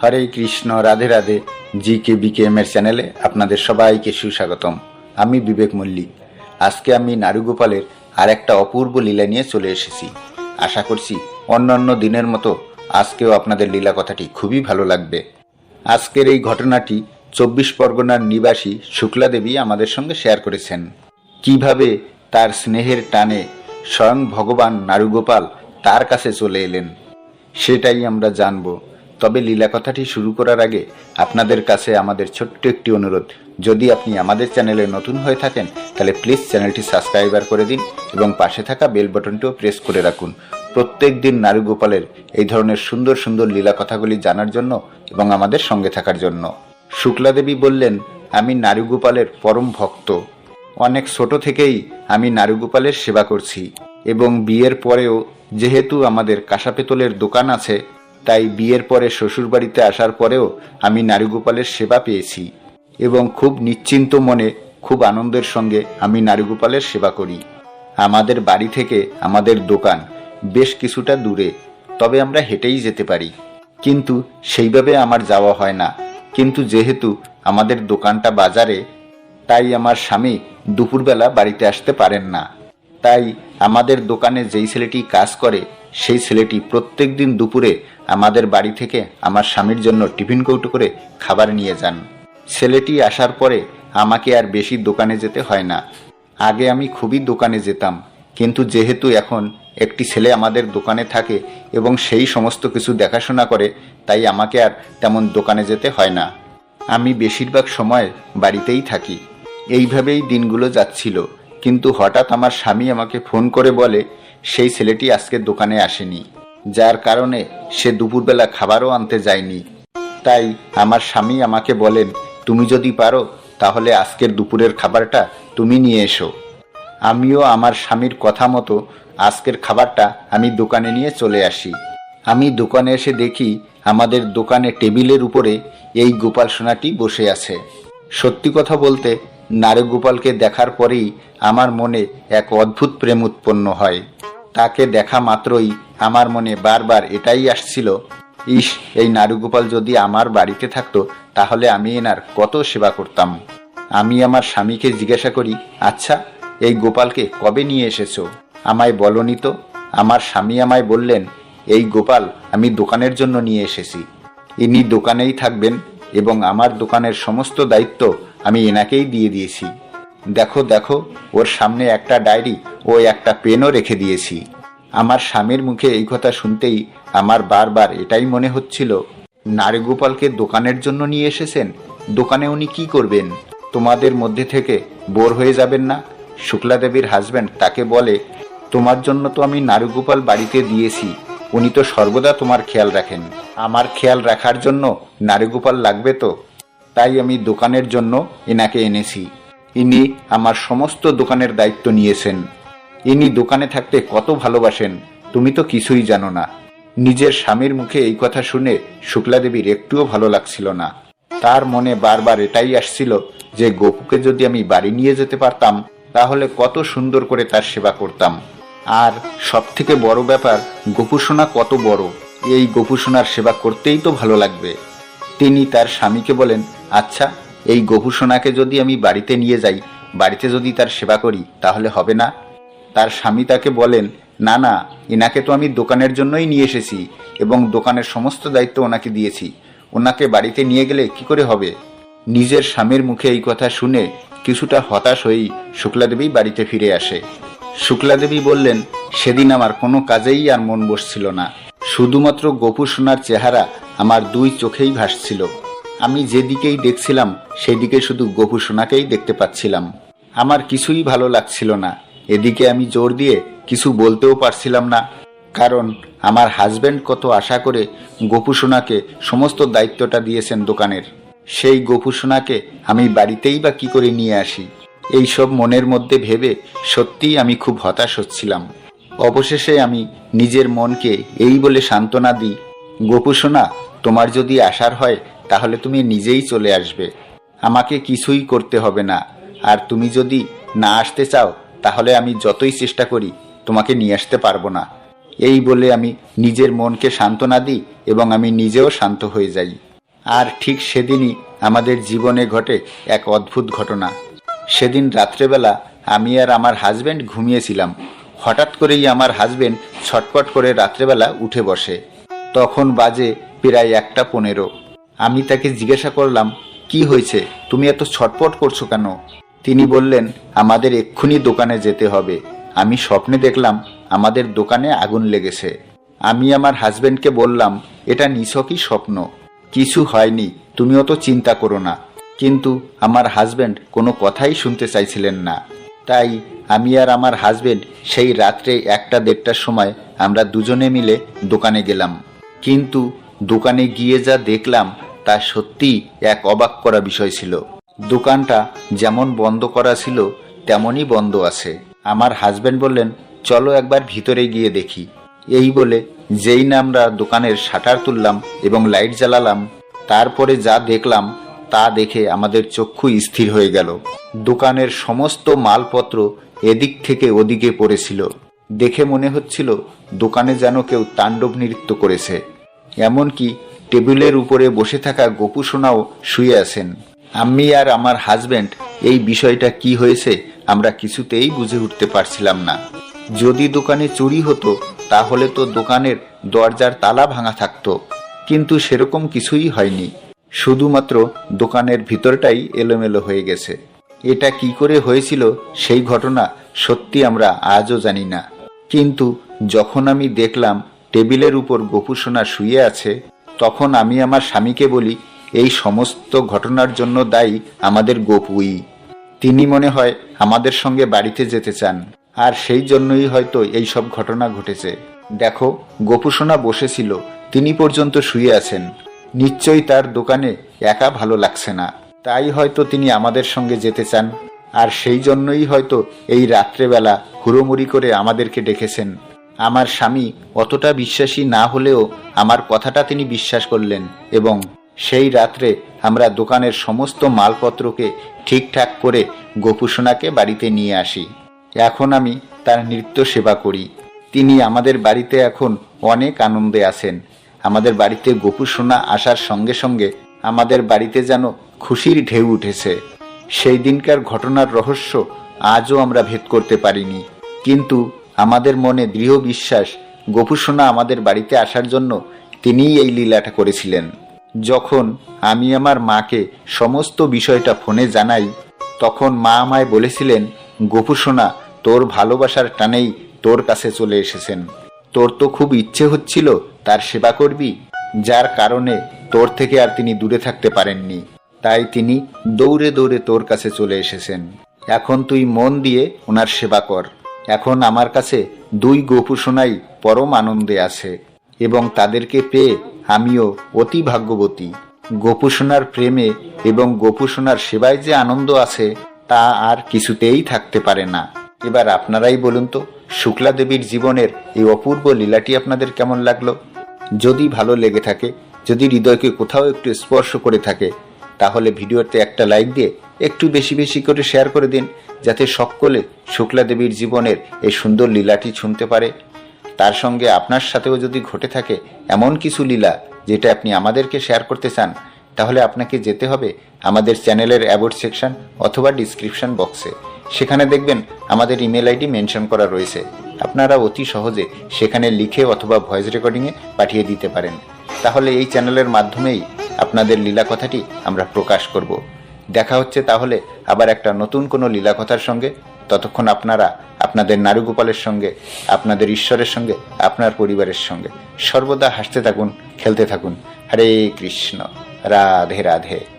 Hare Krishna, Radhe Radhe. G K BKM এর চ্যানেলে আপনাদের সবাইকে সুস্বাগতম। আমি বিবেক মল্লিক। আজকে আমি নারুগোপালের আর একটা অপূর্ব লীলা নিয়ে চলে এসেছি। আশা করছি অন্যান্য দিনের মতো আজকেও আপনাদের লীলা কথাটি খুবই ভালো লাগবে। আজকের এই ঘটনাটি চব্বিশ পরগনার নিবাসী শুক্লা দেবী আমাদের সঙ্গে শেয়ার করেছেন। কীভাবে তার স্নেহের টানে স্বয়ং ভগবান নারুগোপাল তার কাছে চলে এলেন, সেটাই আমরা জানব। তবে লীলা কথাটি শুরু করার আগে আপনাদের কাছে আমাদের ছোট্ট একটি অনুরোধ। যদি আপনি আমাদের চ্যানেলে নতুন হয়ে থাকেন, তাহলে প্লিজ চ্যানেলটি সাবস্ক্রাইবার করে দিন এবং পাশে থাকা বেল বাটনটিও প্রেস করে রাখুন। প্রত্যেক দিন নারুগোপালের এই ধরনের সুন্দর সুন্দর লীলা কথাগুলি জানার জন্য এবং আমাদের সঙ্গে থাকার জন্য। শুক্লাদেবী বললেন, আমি নারুগোপালের পরম ভক্ত। অনেক ছোট থেকেই আমি নারুগোপালের সেবা করছি এবং বিয়ের পরেও যেহেতু আমাদের কাঁসা পেতলের দোকান আছে তাই বিয়ের পরে শ্বশুরবাড়িতে আসার পরেও আমি নারুগোপালের সেবা পেয়েছি এবং খুব নিশ্চিন্ত মনে, খুব আনন্দের সঙ্গে আমি নারুগোপালের সেবা করি। আমাদের বাড়ি থেকে আমাদের দোকান বেশ কিছুটা দূরে, তবে আমরা হেঁটেই যেতে পারি। কিন্তু সেইভাবে আমার যাওয়া হয় না। কিন্তু যেহেতু আমাদের দোকানটা বাজারে, তাই আমার স্বামী দুপুরবেলা বাড়িতে আসতে পারেন না। তাই আমাদের দোকানে যেই ছেলেটি কাজ করে, সেই ছেলেটি প্রত্যেক দিন দুপুরে আমাদের বাড়ি থেকে আমার স্বামীর জন্য টিফিন কৌটো করে খাবার নিয়ে যান। ছেলেটি আসার পরে আমাকে আর বেশি দোকানে যেতে হয় না। আগে আমি খুবই দোকানে যেতাম, কিন্তু যেহেতু এখন একটি ছেলে আমাদের দোকানে থাকে এবং সেই সমস্ত কিছু দেখাশোনা করে, তাই আমাকে আর তেমন দোকানে যেতে হয় না। আমি বেশিরভাগ সময় বাড়িতেই থাকি। এইভাবেই দিনগুলো যাচ্ছিল, কিন্তু হঠাৎ আমার স্বামী আমাকে ফোন করে বলে, সেই ছেলেটি আজকে দোকানে আসেনি। যার কারণে সে দুপুরবেলা খাবারও আনতে যায়নি। তাই আমার স্বামী আমাকে বলেন, তুমি যদি পারো, তাহলে আজকের দুপুরের খাবারটা তুমি নিয়ে এসো। আমিও আমার স্বামীর কথা মতো আজকের খাবারটা আমি দোকানে নিয়ে চলে আসি। আমি দোকানে এসে দেখি আমাদের দোকানে টেবিলের উপরে এই গোপাল সোনাটি বসে আছে। সত্যি কথা বলতে নারগোপালকে দেখার পরেই আমার মনে এক অদ্ভুত প্রেম উৎপন্ন হয়। তাকে দেখা মাত্রই আমার মনে বারবার এটাই আসছিল, ইস, এই নারুগোপাল যদি আমার বাড়িতে থাকতো, তাহলে আমি এনার কত সেবা করতাম। আমি আমার স্বামীকে জিজ্ঞাসা করি আচ্ছা এই গোপালকে কবে নিয়ে এসেছ? আমায় বলনি তো? আমার স্বামী আমায় বললেন, এই গোপাল আমি দোকানের জন্য নিয়ে এসেছি। ইনি দোকানেই থাকবেন এবং আমার দোকানের সমস্ত দায়িত্ব আমি এনাকেই দিয়ে দিয়েছি। দেখো দেখো, ওর সামনে একটা ডায়েরি ও একটা পেনও রেখে দিয়েছি। আমার স্বামীর মুখে এই কথা শুনতেই আমার বারবার এটাই মনে হচ্ছিল, নারীগোপালকে দোকানের জন্য নিয়ে এসেছেন, দোকানে উনি কি করবেন? তোমাদের মধ্যে থেকে বোর হয়ে যাবেন না? শুক্লা দেবীর হাজব্যান্ড তাকে বলে, তোমার জন্য তো আমি নারুগোপাল বাড়িতে দিয়েছি, উনি তো সর্বদা তোমার খেয়াল রাখেন। আমার খেয়াল রাখার জন্য নারুগোপাল লাগবে তো? তাই আমি দোকানের জন্য এনাকে এনেছি। ইনি আমার সমস্ত দোকানের দায়িত্ব নিয়েছেন। ইনি দোকানে থাকতে কত ভালোবাসেন, তুমি তো কিছুই জানো না। নিজের স্বামীর মুখে এই কথা শুনে শুক্লা দেবীর একটুও ভালো লাগছিল না। তার মনে বারবার এটাই আসছিল যে, গোপুকে যদি আমি বাড়ি নিয়ে যেতে পারতাম, তাহলে কত সুন্দর করে তার সেবা করতাম। আর সব থেকে বড় ব্যাপার, গোপুসোনা কত বড়। এই গোপুসোনার সেবা করতেই তো ভালো লাগবে। তিনি তার স্বামীকে বলেন আচ্ছা এই গোপুসোনাকে যদি আমি বাড়িতে নিয়ে যাই, বাড়িতে যদি তার সেবা করি, তাহলে হবে না? তার স্বামী তাকে বলেন, না না, এনাকে তো আমি দোকানের জন্যই নিয়ে এসেছি এবং দোকানের সমস্ত দায়িত্ব ওনাকে দিয়েছি। ওনাকে বাড়িতে নিয়ে গেলে কি করে হবে? নিজের স্বামীর মুখে এই কথা শুনে কিছুটা হতাশ হয়েই শুক্লাদেবী বাড়িতে ফিরে আসে। শুক্লাদেবী বললেন, সেদিন আমার কোনো কাজেই আর মন বসছিল না। শুধুমাত্র গোপু সোনার চেহারা আমার দুই চোখেই ভাসছিল। আমি যেদিকেই দেখছিলাম, সেদিকে শুধু গোপু সোনাকেই দেখতে পাচ্ছিলাম। আমার কিছুই ভালো লাগছিল না। এদিকে আমি জোর দিয়ে কিছু বলতেও পারছিলাম না, কারণ আমার হাজব্যান্ড কত আশা করে গোপু সোনাকে সমস্ত দায়িত্বটা দিয়েছেন দোকানের। সেই গোপু সোনাকে আমি বাড়িতেই বা কি করে নিয়ে আসি? এই সব মনের মধ্যে ভেবে সত্যিই আমি খুব হতাশ হচ্ছিলাম। অবশেষে আমি নিজের মনকে এই বলে সান্ত্বনা দিই, গোপু সোনা, তোমার যদি আসার হয় তাহলে তুমি নিজেই চলে আসবে। আমাকে কিছুই করতে হবে না। আর তুমি যদি না আসতে চাও, তাহলে আমি যতই চেষ্টা করি, তোমাকে নিয়ে আসতে পারব না। এই বলে আমি নিজের মনকে সান্ত্বনা দিই এবং আমি নিজেও শান্ত হয়ে যাই। আর ঠিক সেদিনই আমাদের জীবনে ঘটে এক অদ্ভুত ঘটনা। সেদিন রাত্রেবেলা আমি আর আমার হাজবেন্ড ঘুমিয়েছিলাম। হঠাৎ করেই আমার হাজবেন্ড ছটপট করে রাত্রেবেলা উঠে বসে। তখন বাজে প্রায় একটা পনেরো। আমি তাকে জিজ্ঞাসা করলাম, কি হয়েছে? তুমি এত ছটপট করছ কেন? তিনি বললেন, আমাদের এক্ষুনি দোকানে যেতে হবে। আমি স্বপ্নে দেখলাম আমাদের দোকানে আগুন লেগেছে। আমি আমার হাজবেন্ডকে বললাম, এটা নিছকই স্বপ্ন। কিছু হয়নি, তুমি অত চিন্তা করো না। কিন্তু আমার হাজবেন্ড কোনো কথাই শুনতে চাইছিলেন না। তাই আমি আর আমার হাজবেন্ড সেই রাত্রে একটা দেড়টার সময় আমরা দুজনে মিলে দোকানে গেলাম। কিন্তু দোকানে গিয়ে যা দেখলাম তা সত্যি এক অবাক করা বিষয় ছিল। দোকানটা যেমন বন্ধ করা ছিল, তেমনই বন্ধ আছে। আমার হাজবেন্ড বললেন, চলো একবার ভিতরে গিয়ে দেখি। এই বলে যেই না আমরা দোকানের শাটার তুললাম এবং লাইট জ্বালালাম, তারপরে যা দেখলাম তা দেখে আমাদের চক্ষু স্থির হয়ে গেল। দোকানের সমস্ত মালপত্র এদিক থেকে ওদিকে পড়েছিল। দেখে মনে হচ্ছিল দোকানে যেন কেউ তাণ্ডব নৃত্য করেছে। এমনকি টেবিলের উপরে বসে থাকা গোপু সোনাও শুয়ে আছেন। আমি আর আমার হাজবেন্ড, এই বিষয়টা কি হয়েছে আমরা কিছুতেই বুঝে উঠতে পারছিলাম না। যদি দোকানে চুরি হতো, তাহলে তো দোকানের দরজার তালা ভাঙা থাকতো। কিন্তু সেরকম কিছুই হয়নি। শুধুমাত্র দোকানের ভিতরটাই এলোমেলো হয়ে গেছে। এটা কি করে হয়েছিল সেই ঘটনা সত্যি আমরা আজও জানি না। কিন্তু যখন আমি দেখলাম টেবিলের উপর গোপুসোনা শুয়ে আছে তখন আমি আমার স্বামীকে বলি, এই সমস্ত ঘটনার জন্য দায়ী আমাদের গোপুই তিনি মনে হয় আমাদের সঙ্গে বাড়িতে যেতে চান। আর সেই জন্যই হয়তো এই সব ঘটনা ঘটেছে। দেখো গোপুসোনা বসেছিল, তিনি পর্যন্ত শুয়ে আছেন। নিশ্চয়ই তার দোকানে একা ভালো লাগছে না। তাই হয়তো তিনি আমাদের সঙ্গে যেতে চান। আর সেই জন্যই হয়তো এই রাত্রেবেলা হুড়োমুড়ি করে আমাদেরকে ডেকেছেন। আমার স্বামী অতটা বিশ্বাসী না হলেও আমার কথাটা তিনি বিশ্বাস করলেন এবং সেই রাত্রে আমরা দোকানের সমস্ত মালপত্রকে ঠিকঠাক করে গোপুসোনাকে বাড়িতে নিয়ে আসি। এখন আমি তার নৃত্য সেবা করি। তিনি আমাদের বাড়িতে এখন অনেক আনন্দে আছেন। আমাদের বাড়িতে গোপুসোনা আসার সঙ্গে সঙ্গে আমাদের বাড়িতে যেন খুশির ঢেউ উঠেছে। সেই দিনকার ঘটনার রহস্য আজও আমরা ভেদ করতে পারিনি। কিন্তু আমাদের মনে দৃঢ় বিশ্বাস গোপুসোনা আমাদের বাড়িতে আসার জন্য তিনিই এই লীলাটা করেছিলেন। যখন আমি আমার মাকে সমস্ত বিষয়টা ফোনে জানাই, তখন মা আমায় বলেছিলেন গোপুসোনা তোর ভালোবাসার টানেই তোর কাছে চলে এসেছেন। তোর তো খুব ইচ্ছে হচ্ছিল তার সেবা করবি, যার কারণে তোর থেকে আর তিনি দূরে থাকতে পারেননি। তাই তিনি দৌড়ে দৌড়ে তোর কাছে চলে এসেছেন। এখন তুই মন দিয়ে ওনার সেবা কর। এখন আমার কাছে দুই গোপুসোনাই পরম আনন্দে আছে, এবং তাদেরকে পেয়ে আমিও অতি ভাগ্যবতী। গোপুসোনার প্রেমে এবং গোপুসোনার সেবায় যে আনন্দ আছে, তা আর কিছুতেই থাকতে পারে না। এবার আপনারাই বলুন তো, শুক্লা দেবীর জীবনের এই অপূর্ব লীলাটি আপনাদের কেমন লাগল? যদি ভালো লেগে থাকে, যদি হৃদয়কে কোথাও একটু স্পর্শ করে থাকে তাহলে ভিডিওতে একটা লাইক দিয়ে একটু বেশি বেশি করে শেয়ার করে দিন, যাতে সকলে শুক্লা দেবীর জীবনের এই সুন্দর লীলাটি শুনতে পারে। তার সঙ্গে আপনার সাথেও যদি ঘটে থাকে এমন কিছু লীলা যেটা আপনি আমাদেরকে শেয়ার করতে চান, তাহলে আপনাকে যেতে হবে আমাদের চ্যানেলের অ্যাবোর্ড সেকশন অথবা ডিসক্রিপশন বক্সে সেখানে দেখবেন আমাদের ইমেল আইডি মেনশন করা রয়েছে। আপনারা অতি সহজে সেখানে লিখে অথবা ভয়েস রেকর্ডিংয়ে পাঠিয়ে দিতে পারেন। তাহলে এই চ্যানেলের মাধ্যমেই আপনাদের লীলা কথাটি আমরা প্রকাশ করব। দেখা হচ্ছে তাহলে আবার একটা নতুন কোনো লীলা কথার সঙ্গে। ততক্ষণ আপনারা আপনাদের নারুগোপালের সঙ্গে, আপনাদের ঈশ্বরের সঙ্গে, আপনার পরিবারের সঙ্গে। সর্বদা হাসতে থাকুন, খেলতে থাকুন। হরে কৃষ্ণ। রাধে রাধে।